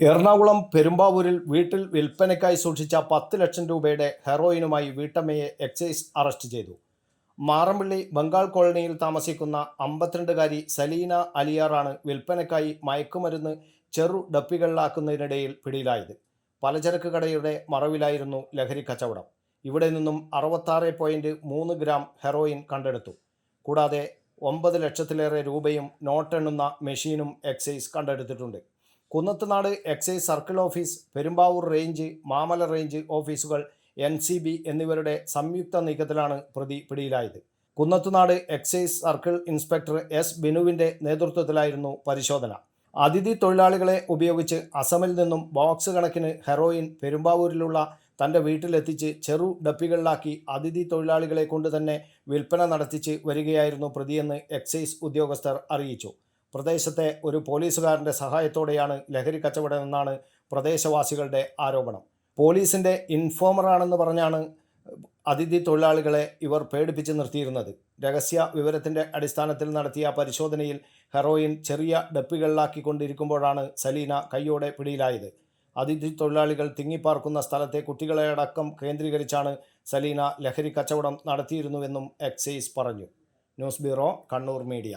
എറണാകുളം പെരുമ്പാവൂരിൽ വീട്ടിൽ വിൽപ്പനയ്ക്കായി സൂക്ഷിച്ച പത്ത് ലക്ഷം രൂപയുടെ ഹെറോയിനുമായി വീട്ടമ്മയെ എക്സൈസ് അറസ്റ്റ് ചെയ്തു. മാറമ്പള്ളി ബംഗാൾ കോളനിയിൽ താമസിക്കുന്ന അമ്പത്തിരണ്ടുകാരി സലീന അലിയാറാണ് വിൽപ്പനയ്ക്കായി മയക്കുമരുന്ന് ചെറു ഡപ്പികളിലാക്കുന്നതിനിടയിൽ പിടിയിലായത്. പലചരക്ക് കടയുടെ മറവിലായിരുന്നു ലഹരി കച്ചവടം. ഇവിടെ നിന്നും അറുപത്താറ് പോയിന്റ് മൂന്ന് ഗ്രാം ഹെറോയിൻ കണ്ടെടുത്തു. കൂടാതെ ഒമ്പത് ലക്ഷത്തിലേറെ രൂപയും നോട്ടെണ്ണുന്ന മെഷീനും എക്സൈസ് കണ്ടെടുത്തിട്ടുണ്ട്. Kunnathunad excise circle office Perumbavoor range Mamala range ഓഫീസുകൾ എൻ സി ബി എന്നിവരുടെ സംയുക്ത നീക്കത്തിലാണ് പ്രതി പിടിയിലായത്. Kunnathunad excise circle inspector S ബിനുവിന്റെ നേതൃത്വത്തിലായിരുന്നു പരിശോധന. അതിഥി തൊഴിലാളികളെ ഉപയോഗിച്ച് അസമിൽ നിന്നും ബോക്സ് കണക്കിന് ഹെറോയിൻ പെരുമ്പാവൂരിലുള്ള തന്റെ വീട്ടിലെത്തിച്ച് ചെറു ഡപ്പികളിലാക്കി അതിഥി തൊഴിലാളികളെ കൊണ്ട് തന്നെ വിൽപ്പന നടത്തിച്ച് വരികയായിരുന്നു പ്രതിയെന്ന് എക്സൈസ് ഉദ്യോഗസ്ഥർ അറിയിച്ചു. പ്രദേശത്തെ ഒരു പോലീസുകാരന്റെ സഹായത്തോടെയാണ് ലഹരി കച്ചവടം കച്ചവടമെന്നാണ് പ്രദേശവാസികളുടെ ആരോപണം. പോലീസിന്റെ ഇൻഫോമറാണെന്ന് പറഞ്ഞാണ് അതിഥി തൊഴിലാളികളെ ഇവർ പേടിപ്പിച്ച് നിർത്തിയിരുന്നത്. രഹസ്യ വിവരത്തിന്റെ അടിസ്ഥാനത്തിൽ നടത്തിയ പരിശോധനയിൽ ഹെറോയിൻ ചെറിയ ഡപ്പികളിലാക്കിക്കൊണ്ടിരിക്കുമ്പോഴാണ് സലീന കൈയോടെ പിടിയിലായത്. അതിഥി തൊഴിലാളികൾ തിങ്ങിപ്പാർക്കുന്ന സ്ഥലത്തെ കുട്ടികളെ അടക്കം കേന്ദ്രീകരിച്ചാണ് സലീന ലഹരി കച്ചവടം നടത്തിയിരുന്നുവെന്നും എക്സൈസ് പറഞ്ഞു. News bureau Kannur media.